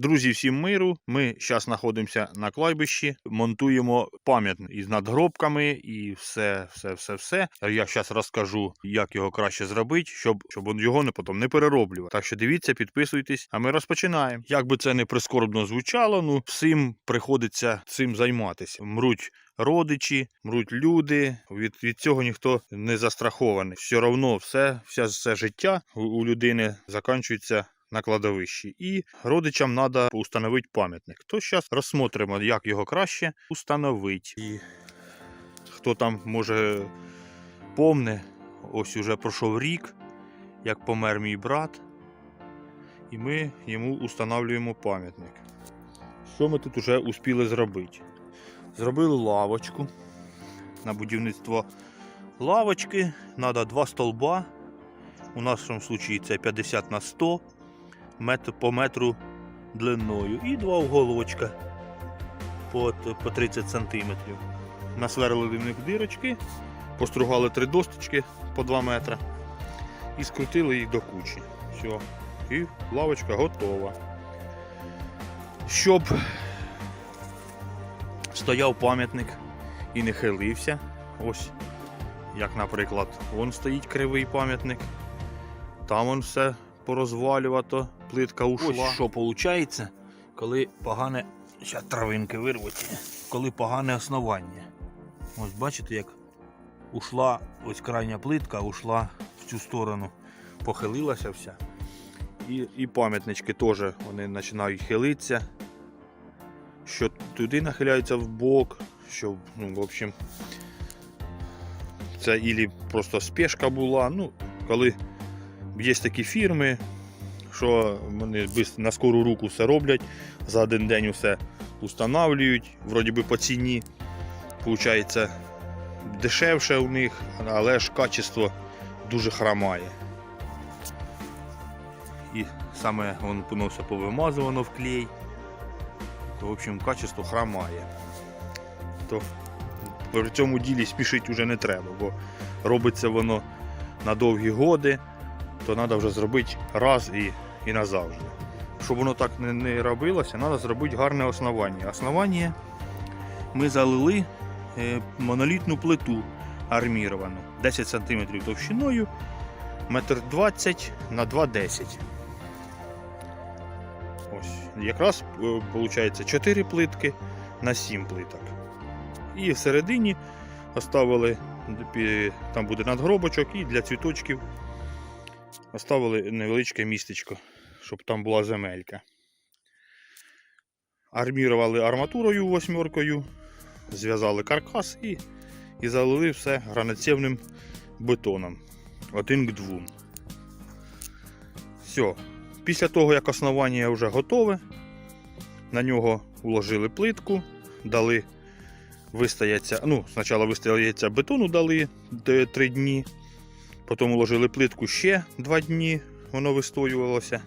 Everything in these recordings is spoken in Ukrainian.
Друзі, всім миру. Ми зараз знаходимося на кладбищі, монтуємо пам'ятник із надгробками і все, все, все, все. Я зараз розкажу, як його краще зробити, щоб, щоб його не потім не перероблювати. Так що дивіться, підписуйтесь, а ми розпочинаємо. Як би це не прискорбно звучало, ну всім приходиться цим займатися. Мруть родичі, мруть люди. Від, від цього ніхто не застрахований. Все одно все, все, все життя у, у людини закінчується на кладовищі. І родичам треба установити пам'ятник. То зараз розсмотримо, як його краще установити. І хто там може помне, ось уже пройшов рік, як помер мій брат, і ми йому установлюємо пам'ятник. Що ми тут вже успіли зробити? Зробили лавочку на будівництво лавочки. Треба два столба. У нашому випадку це 50 на 100 метр, по метру длиною. І два уголочка по, по 30 см. Насверлили в них дирочки, постругали три досточки по 2 метри і скрутили їх до кучі. Все. І лавочка готова. Щоб стояв пам'ятник і не хилився. Ось, як, наприклад, вон стоїть кривий пам'ятник. Там вон все порозвалювато, плитка ушла. Ось що виходить, коли погане. Зараз травинки вирвуть, коли погане основання. Ось бачите, як ушла ось крайня плитка, ушла в цю сторону, похилилася вся. І, і пам'ятнички теж вони починають хилитися що туди нахиляються в бок, що, ну, в общем, це ілі просто спешка була. Ну, коли є такі фірми, що вони на скору руку все роблять, за один день усе устанавлюють, вроді би по ціні. Получається дешевше у них, але ж качество дуже хромає. І саме воно все повимазувано в клей то в общем качество хромає. То при цьому ділі спішити вже не треба, бо робиться воно на довгі годи, то треба вже зробити раз і, і назавжди. Щоб воно так не, не робилося, треба зробити гарне основання. Основання ми залили е, монолітну плиту арміровану 10 см товщиною, 1,20 м на 2,10. Ось, якраз виходить 4 плитки на 7 плиток. І всередині оставили, там буде надгробочок, і для цвіточків оставили невеличке містечко, щоб там була земелька. Армірували арматурою восьмеркою, зв'язали каркас і, і залили все гранатцевним бетоном. Один к двом. Все. Після того, як основання вже готове, на нього уложили плитку, дали вистається, ну, спочатку вистається бетону дали 3 дні, потім уложили плитку ще 2 дні, воно вистоювалося.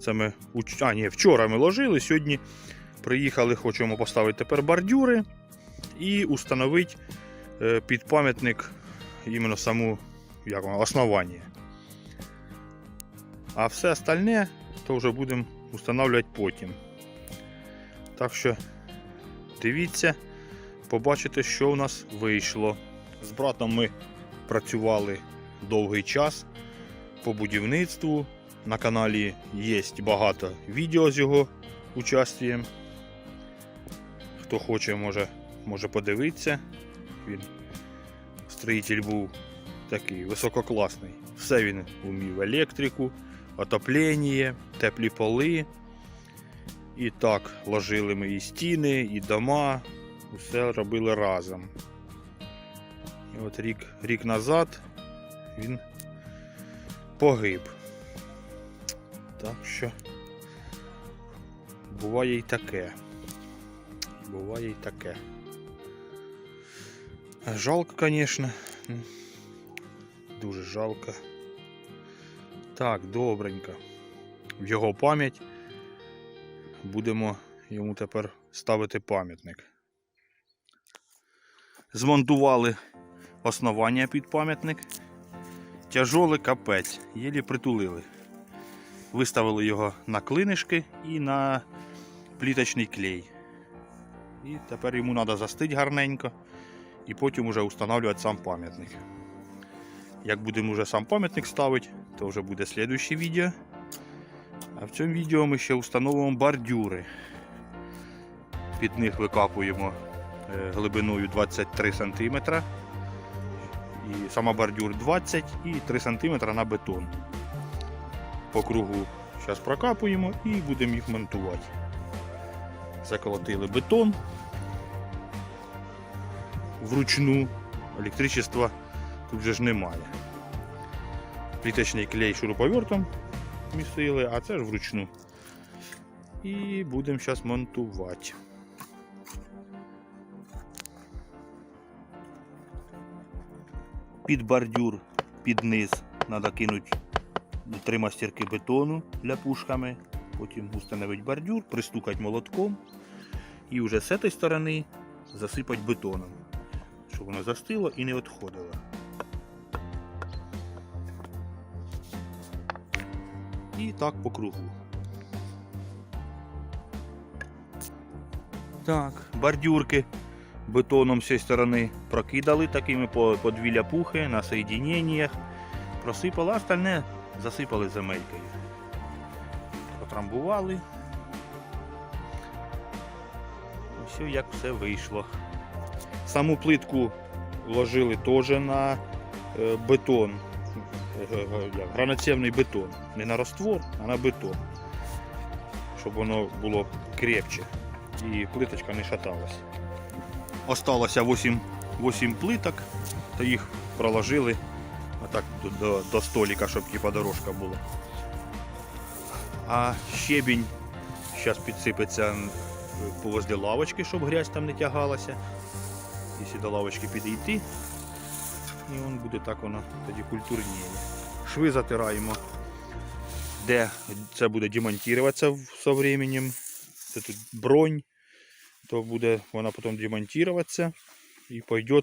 Це ми а, ні, вчора ми ложили, сьогодні приїхали, хочемо поставити тепер бордюри і установити е, під пам'ятник іменно саму як воно, основання. А все остальне то вже будемо встановлювати потім. Так що дивіться, побачите, що у нас вийшло. З братом ми працювали довгий час по будівництву. На каналі є багато відео з його участям. Хто хоче, може, може подивитися. Він строїтель був такий висококласний. Все він вмів електрику, отоплення, теплі поли. І так ложили ми і стіни, і дома, все робили разом. І от рік, рік назад він погиб. Так що буває і таке. Буває і таке. Жалко, звісно. Дуже жалко. Так, добренько. В його пам'ять будемо йому тепер ставити пам'ятник. Змонтували основання під пам'ятник. Тяжолий капець, єлі притулили. Виставили його на клинишки і на пліточний клей. І тепер йому треба застити гарненько і потім вже встановлювати сам пам'ятник. Як будемо вже сам пам'ятник ставити, то вже буде слідуще відео. А в цьому відео ми ще встановимо бордюри. Під них викапуємо е, глибиною 23 см. І сама бордюр 20 і 3 см на бетон. По кругу зараз прокапуємо і будемо їх монтувати. Заколотили бетон вручну. Електричества тут же ж немає. Пліточний клей шуруповертом місили, а це ж вручну. І будемо зараз монтувати. Під бордюр, під низ треба кинути три мастерки бетону для пушками. Потім установити бордюр, пристукати молотком і вже з цієї сторони засипати бетоном, щоб воно застило і не відходило. І так по кругу. Так, бордюрки бетоном з цієї сторони прокидали такими по, по дві ляпухи на соєдиненнях. Просипали, а остальне засипали земелькою. Потрамбували. Все як все вийшло. Саму плитку вложили теж на е, бетон. Е, е, Граноцевний бетон. Не на раствор, а на бетон. Щоб воно було крепче і плиточка не шаталась. Осталося 8, 8 плиток, то їх проложили отак до, до, столика, щоб типа дорожка була. А щебінь зараз підсипеться возле лавочки, щоб грязь там не тягалася. Якщо до лавочки підійти, і він буде так воно тоді культурніше. Шви затираємо, де це буде демонтуватися со временем. Це тут бронь, то буде вона потім демонтуватися і пойде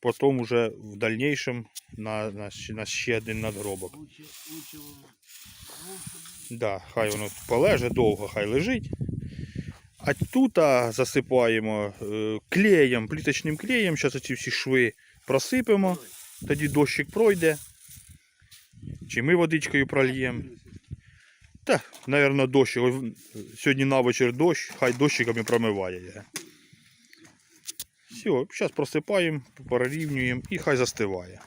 потім уже в дальнейшем на, на, на ще один надгробок. Да, хай воно полеже довго, хай лежить. А тут засипаємо е, клеєм, пліточним клеєм. Зараз ці всі шви просипемо, тоді дощик пройде. Чи ми водичкою прольємо. Та, мабуть, дощ. Сьогодні на вечір дощ, хай дощиками промиває. Все, зараз просипаємо, прорівнюємо і хай застиває.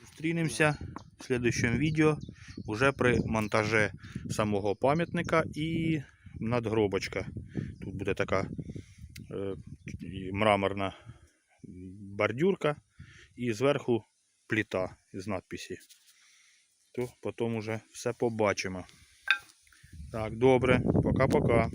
Зустрінемося в слідчому відео уже при монтажі самого пам'ятника і надгробочка. Тут буде така е, мраморна бордюрка і зверху плита з надписі. То потім уже все побачимо. Так, добре, пока-пока.